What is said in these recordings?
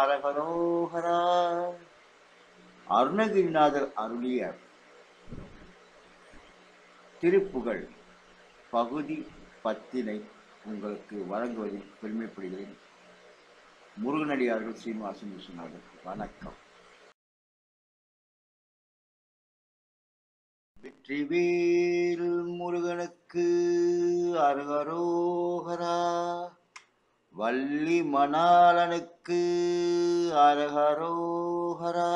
அரகரோகரா அருணகிரிநாதர் அருளிய திருப்புகழ் பகுதி பத்தினை உங்களுக்கு வழங்குவதில் பெருமைப்படுகிறேன். முருகனடியார்கள் ஸ்ரீனிவாசன் விஸ்வநாதன் வணக்கம். வெற்றிவேல் முருகனுக்கு அருகரோகரா. வள்ளி மணாளனுக்கு அரகரோகரா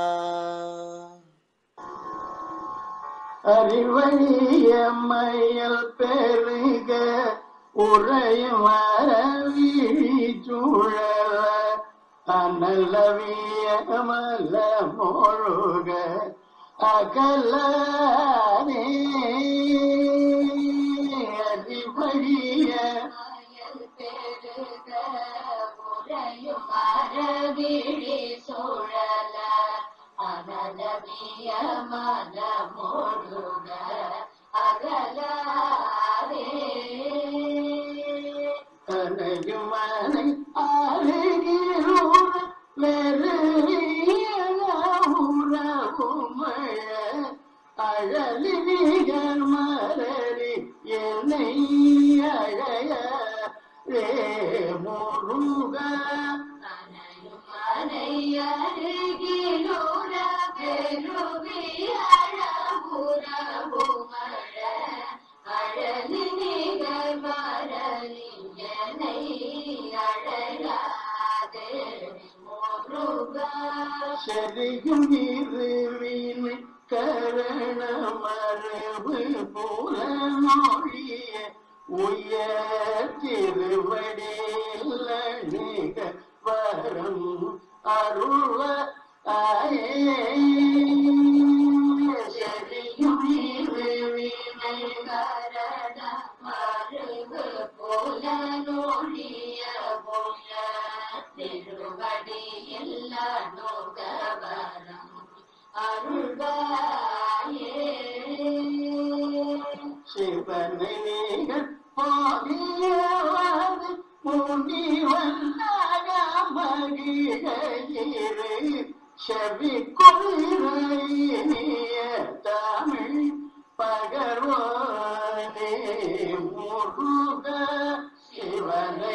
அறிவழியம்மையல் பெருக உறையும் மரவி சூழல அனலவிய மல முழுக அகலானே பெருக உறையும் மரவிழி சூழல அனலவிய மனமொழுக அகலாரே கனகுமனை அருகிலூர் வெறுவிய அழலி நிகர் மலரி என்னை அழைய முருக அனையும் அருகிலுற பெருவி அழகுறவுமழ அழலி நிகர் மரலியனை அழையாதே முருகா செறியும் இருவினை கரண மரபு போல மொழிய உயர் திருவடியில் அணிக வரம் அருள ஆயே செறியும் போல நோழிய போல திருவடியில் அருள்வாயே. சிவனை நீங்கள் பாடியவாது முனிவன்னாக மகிழகிரு செவி கொள்ளைய தமிழ் பகர்வானே முருக சிவனை.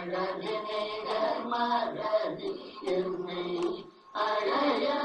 அழகு நிகர் மரதி என்னை அழையாரே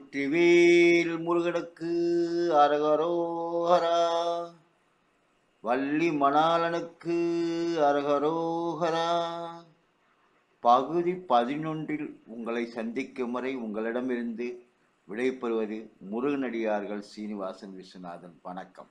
வெற்றிவேல் முருகனுக்கு அரகரோஹரா வள்ளி மணாளனுக்கு அரகரோஹரா பகுதி பதினொன்றில் உங்களை சந்திக்கும் வரை உங்களிடமிருந்து விடைபெறுவது முருகனடியார்கள் சீனிவாசன் விஸ்வநாதன். வணக்கம்.